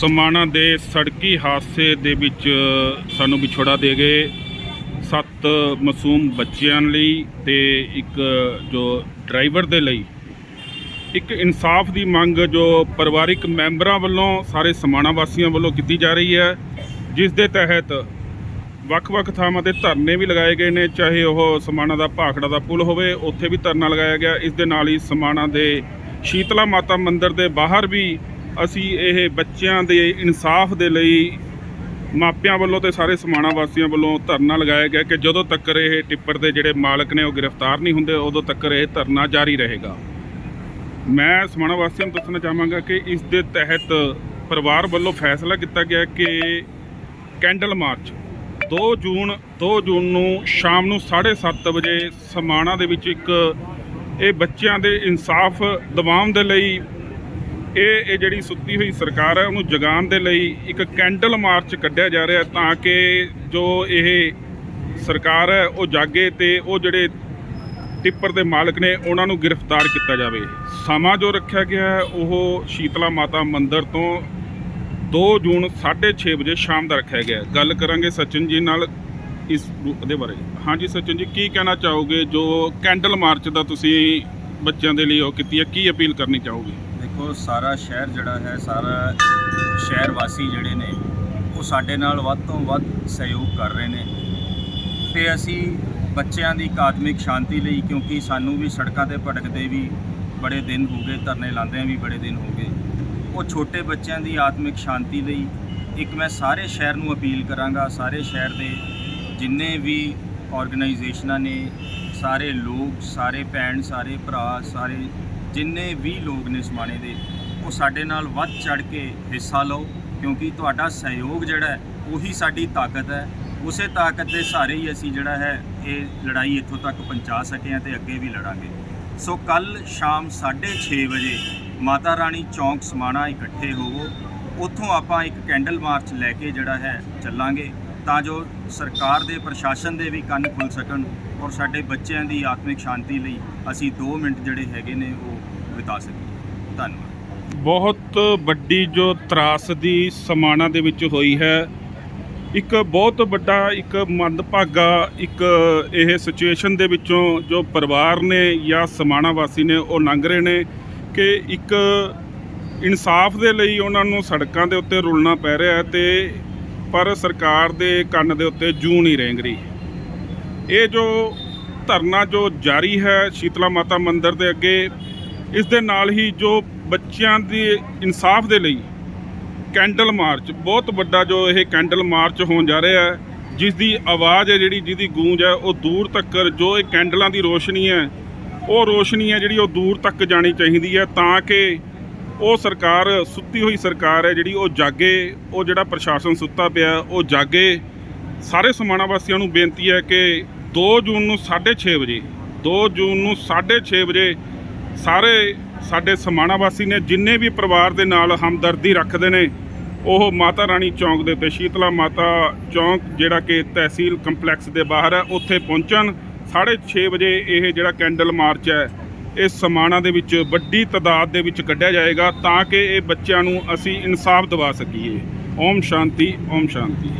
ਸਮਾਣਾ ਦੇ ਸੜਕੀ ਹਾਦਸੇ ਦੇ ਵਿੱਚ ਸਾਨੂੰ ਵਿਛੋੜਾ ਦੇ ਗਏ ਸੱਤ ਮਾਸੂਮ ਬੱਚਿਆਂ ਲਈ ਤੇ ਇੱਕ ਜੋ ਡਰਾਈਵਰ ਦੇ ਲਈ। ਇੱਕ ਇਨਸਾਫ ਦੀ ਮੰਗ ਜੋ ਪਰਿਵਾਰਿਕ ਮੈਂਬਰਾਂ ਵੱਲੋਂ, ਸਾਰੇ ਸਮਾਣਾ ਵਾਸੀਆਂ ਵੱਲੋਂ ਕੀਤੀ ਜਾ ਰਹੀ ਹੈ, ਜਿਸ ਦੇ ਤਹਿਤ ਵੱਖ-ਵੱਖ ਥਾਵਾਂ ਤੇ ਧਰਨੇ ਵੀ ਲਗਾਏ ਗਏ ਨੇ, ਚਾਹੇ ਉਹ ਸਮਾਣਾ ਦਾ ਭਾਖੜਾ ਦਾ ਪੁਲ ਹੋਵੇ, ਉੱਥੇ ਵੀ ਧਰਨਾ ਲਗਾਇਆ ਗਿਆ। ਇਸ ਦੇ ਨਾਲ ਹੀ ਸਮਾਣਾ ਦੇ ਸ਼ੀਤਲਾ ਮਾਤਾ ਮੰਦਿਰ ਦੇ ਬਾਹਰ ਵੀ ਅਸੀਂ ਇਹ ਬੱਚਿਆਂ ਦੇ ਇਨਸਾਫ ਦੇ ਲਈ ਮਾਪਿਆਂ ਵੱਲੋਂ ਤੇ ਸਾਰੇ ਸਮਾਣਾ ਵਾਸੀਆਂ ਵੱਲੋਂ ਧਰਨਾ ਲਗਾਇਆ ਗਿਆ ਕਿ ਜਦੋਂ ਤੱਕ ਇਹ ਟਿੱਪਰ ਦੇ ਜਿਹੜੇ ਮਾਲਕ ਨੇ ਉਹ ਗ੍ਰਿਫਤਾਰ ਨਹੀਂ ਹੁੰਦੇ, ਉਦੋਂ ਤੱਕ ਇਹ ਧਰਨਾ ਜਾਰੀ ਰਹੇਗਾ। ਮੈਂ ਸਮਾਣਾ ਵਾਸੀਆਂ ਨੂੰ ਦੱਸਣਾ ਚਾਹਾਂਗਾ ਕਿ ਇਸ ਦੇ ਤਹਿਤ ਪਰਿਵਾਰ ਵੱਲੋਂ ਫੈਸਲਾ ਕੀਤਾ ਗਿਆ ਕਿ ਕੈਂਡਲ ਮਾਰਚ 2 ਜੂਨ 2 ਜੂਨ ਨੂੰ ਸ਼ਾਮ ਨੂੰ 7:30 ਵਜੇ ਸਮਾਣਾ ਦੇ ਵਿੱਚ ਇੱਕ ਇਹ ਬੱਚਿਆਂ ਦੇ ਇਨਸਾਫ ਦਿਵਾਉਣ ਦੇ ਲਈ ਇਹ ਇਹ ਜਿਹੜੀ ਸੁੱਤੀ ਹੋਈ ਸਰਕਾਰ ਹੈ, ਉਹਨੂੰ ਜਗਾਉਣ ਦੇ ਲਈ ਇੱਕ ਕੈਂਡਲ ਮਾਰਚ ਕੱਢਿਆ ਜਾ ਰਿਹਾ ਤਾਂ ਕਿ ਜੋ ਇਹ ਸਰਕਾਰ ਹੈ, ਉਹ ਜਾਗੇ ਤੇ ਉਹ ਜਿਹੜੇ ਟਿੱਪਰ ਦੇ ਮਾਲਕ ਨੇ, ਉਹਨਾਂ ਨੂੰ ਗ੍ਰਿਫਤਾਰ ਕੀਤਾ ਜਾਵੇ। ਸਮਾਂ ਜੋ ਰੱਖਿਆ ਗਿਆ ਹੈ, ਉਹ ਸ਼ੀਤਲਾ ਮਾਤਾ ਮੰਦਿਰ ਤੋਂ 2 ਜੂਨ 6:30 ਵਜੇ ਸ਼ਾਮ ਦਾ ਰੱਖਿਆ ਗਿਆ ਗੱਲ ਕਰਾਂਗੇ ਸਚਿਨ ਜੀ ਨਾਲ ਇਸ ਦੇ ਬਾਰੇ। ਹਾਂਜੀ ਸਚਿਨ ਜੀ, ਕੀ ਕਹਿਣਾ ਚਾਹੋਗੇ? ਜੋ ਕੈਂਡਲ ਮਾਰਚ ਦਾ ਤੁਸੀਂ ਬੱਚਿਆਂ ਦੇ ਲਈ ਉਹ ਕੀਤੀ ਹੈ, ਕੀ ਅਪੀਲ ਕਰਨੀ ਚਾਹੋਗੇ? ਦੇਖੋ, ਸਾਰਾ ਸ਼ਹਿਰ ਜਿਹੜਾ ਹੈ, ਸਾਰਾ ਸ਼ਹਿਰ ਵਾਸੀ ਜਿਹੜੇ ਨੇ, ਉਹ ਸਾਡੇ ਨਾਲ ਵੱਧ ਤੋਂ ਵੱਧ ਸਹਿਯੋਗ ਕਰ ਰਹੇ ਨੇ। ਤੇ ਅਸੀਂ ਬੱਚਿਆਂ ਦੀ ਅਕਾਦਮਿਕ ਸ਼ਾਂਤੀ ਲਈ, ਕਿਉਂਕਿ ਸਾਨੂੰ ਵੀ ਸੜਕਾਂ ਤੇ ਭਟਕਦੇ ਵੀ ਬੜੇ ਦਿਨ ਹੋ ਗਏ, ਧਰਨੇ ਲਾਉਂਦਿਆਂ ਵੀ ਬੜੇ ਦਿਨ ਹੋ ਗਏ। ਉਹ ਛੋਟੇ ਬੱਚਿਆਂ ਦੀ ਆਤਮਿਕ ਸ਼ਾਂਤੀ ਲਈ ਇੱਕ ਮੈਂ ਸਾਰੇ ਸ਼ਹਿਰ ਨੂੰ ਅਪੀਲ ਕਰਾਂਗਾ, ਸਾਰੇ ਸ਼ਹਿਰ ਦੇ ਜਿੰਨੇ ਵੀ ਆਰਗੇਨਾਈਜੇਸ਼ਨਾਂ ਨੇ, ਸਾਰੇ ਲੋਕ, ਸਾਰੇ ਭੈਣ, ਸਾਰੇ ਭਰਾ, ਸਾਰੇ ਜਿੰਨੇ ਵੀ ਲੋਕ ਨੇ ਸਮਾਣੇ ਦੇ, ਉਹ ਸਾਡੇ ਨਾਲ ਵੱਧ ਚੜ ਕੇ ਹਿੱਸਾ ਲਓ, ਕਿਉਂਕਿ ਤੁਹਾਡਾ ਸਹਿਯੋਗ ਜਿਹੜਾ ਹੈ, ਉਹੀ ਸਾਡੀ ਤਾਕਤ ਹੈ। ਉਸੇ ਤਾਕਤ ਦੇ ਸਹਾਰੇ ਹੀ ਅਸੀਂ ਜਿਹੜਾ ਹੈ, ਇਹ ਲੜਾਈ ਇੱਥੋਂ ਤੱਕ ਪਹੁੰਚਾ ਸਕੇ ਹਾਂ ਤੇ ਅੱਗੇ ਵੀ ਲੜਾਂਗੇ। ਸੋ ਕੱਲ ਸ਼ਾਮ 6:30 ਵਜੇ ਮਾਤਾ ਰਾਣੀ ਚੌਂਕ ਸਮਾਣਾ ਇਕੱਠੇ ਹੋਵੋ। ਉੱਥੋਂ ਆਪਾਂ ਇੱਕ ਕੈਂਡਲ ਮਾਰਚ ਲੈ ਕੇ ਜਿਹੜਾ ਹੈ, ਚੱਲਾਂਗੇ। ਤਾਂ ਜੋ ਸਰਕਾਰ ਦੇ, ਪ੍ਰਸ਼ਾਸਨ ਦੇ ਵੀ ਕੰਨ ਖੁੱਲ ਸਕਣ। ਔਰ ਸਾਡੇ ਬੱਚਿਆਂ ਦੀ ਆਤਮਿਕ ਸ਼ਾਂਤੀ ਲਈ ਅਸੀਂ 2 ਮਿੰਟ ਜਿਹੜੇ ਹੈਗੇ ਨੇ ਉਹ ਬਿਤਾ ਸਕੀਏ। ਧੰਨਵਾਦ। ਬਹੁਤ ਵੱਡੀ ਜੋ ਤਰਾਸਦੀ ਸਮਾਣਾ ਦੇ ਵਿੱਚ ਹੋਈ ਹੈ, ਇੱਕ ਬਹੁਤ ਵੱਡਾ, ਇੱਕ ਮੰਦਭਾਗਾ, ਇੱਕ ਇਹ ਸਿਚੁਏਸ਼ਨ ਦੇ ਵਿੱਚੋਂ ਜੋ ਪਰਿਵਾਰ ਨੇ ਜਾਂ ਸਮਾਣਾ ਵਾਸੀ ਨੇ ਉਹ ਲੰਘ ਰਹੇ ਨੇ ਕਿ ਇੱਕ ਇਨਸਾਫ ਦੇ ਲਈ ਉਹਨਾਂ ਨੂੰ ਸੜਕਾਂ ਦੇ ਉੱਤੇ ਰੁਲਣਾ ਪੈ ਰਿਹਾ ਹੈ ਤੇ ਪਰ ਸਰਕਾਰ ਦੇ ਕੰਨ ਦੇ ਉੱਤੇ ਜੂ ਨਹੀਂ ਰਹਿੰਗ ਰਹੀ। ਇਹ ਜੋ ਧਰਨਾ ਜੋ ਜਾਰੀ ਹੈ ਸ਼ੀਤਲਾ ਮਾਤਾ ਮੰਦਿਰ ਦੇ ਅੱਗੇ, ਇਸ ਦੇ ਨਾਲ ਹੀ ਜੋ ਬੱਚਿਆਂ ਦੀ ਇਨਸਾਫ ਦੇ ਲਈ ਕੈਂਡਲ ਮਾਰਚ, ਬਹੁਤ ਵੱਡਾ ਜੋ ਇਹ ਕੈਂਡਲ ਮਾਰਚ ਹੋਣ ਜਾ ਰਿਹਾ ਹੈ, ਜਿਸ ਦੀ ਆਵਾਜ਼ ਹੈ ਜਿਹੜੀ, ਜਿਹਦੀ ਗੂੰਜ ਹੈ, ਉਹ ਦੂਰ ਤੱਕ ਜੋ ਇਹ ਕੈਂਡਲਾਂ ਦੀ ਰੋਸ਼ਨੀ ਹੈ, ਉਹ ਰੋਸ਼ਨੀ ਹੈ ਜਿਹੜੀ ਉਹ ਦੂਰ ਤੱਕ ਜਾਣੀ ਚਾਹੀਦੀ ਹੈ ਤਾਂ ਕਿ ਉਹ ਸਰਕਾਰ, ਸੁੱਤੀ ਹੋਈ ਸਰਕਾਰ ਹੈ ਜਿਹੜੀ, ਉਹ ਜਾਗੇ, ਉਹ ਜਿਹੜਾ ਪ੍ਰਸ਼ਾਸਨ ਸੁੱਤਾ ਪਿਆ, ਉਹ ਜਾਗੇ। ਸਾਰੇ ਸਮਾਣਾ ਵਾਸੀਆਂ ਨੂੰ ਬੇਨਤੀ ਹੈ ਕਿ 2 ਜੂਨ ਨੂੰ 6:30 ਵਜੇ 2 ਜੂਨ ਨੂੰ 6:30 ਵਜੇ ਸਾਰੇ ਸਾਡੇ ਸਮਾਣਾ ਵਾਸੀ ਨੇ, ਜਿੰਨੇ ਵੀ ਪਰਿਵਾਰ ਦੇ ਨਾਲ ਹਮਦਰਦੀ ਰੱਖਦੇ ਨੇ, ਉਹ ਮਾਤਾ ਰਾਣੀ ਚੌਂਕ ਦੇ ਉੱਤੇ, ਸ਼ੀਤਲਾ ਮਾਤਾ ਚੌਂਕ ਜਿਹੜਾ ਕਿ ਤਹਿਸੀਲ ਕੰਪਲੈਕਸ ਦੇ ਬਾਹਰ ਹੈ, ਉੱਥੇ ਪਹੁੰਚਣ। 6:30 ਵਜੇ ਇਹ ਜਿਹੜਾ ਕੈਂਡਲ ਮਾਰਚ ਹੈ, ਇਹ ਸਮਾਣਾ ਦੇ ਵਿੱਚ ਵੱਡੀ ਤਾਦਾਦ ਦੇ ਵਿੱਚ ਕੱਢਿਆ ਜਾਏਗਾ ਤਾਂ ਕਿ ਇਹ ਬੱਚਿਆਂ ਨੂੰ ਅਸੀਂ ਇਨਸਾਫ ਦਿਵਾ ਸਕੀਏ। ਓਮ ਸ਼ਾਂਤੀ ਓਮ ਸ਼ਾਂਤੀ।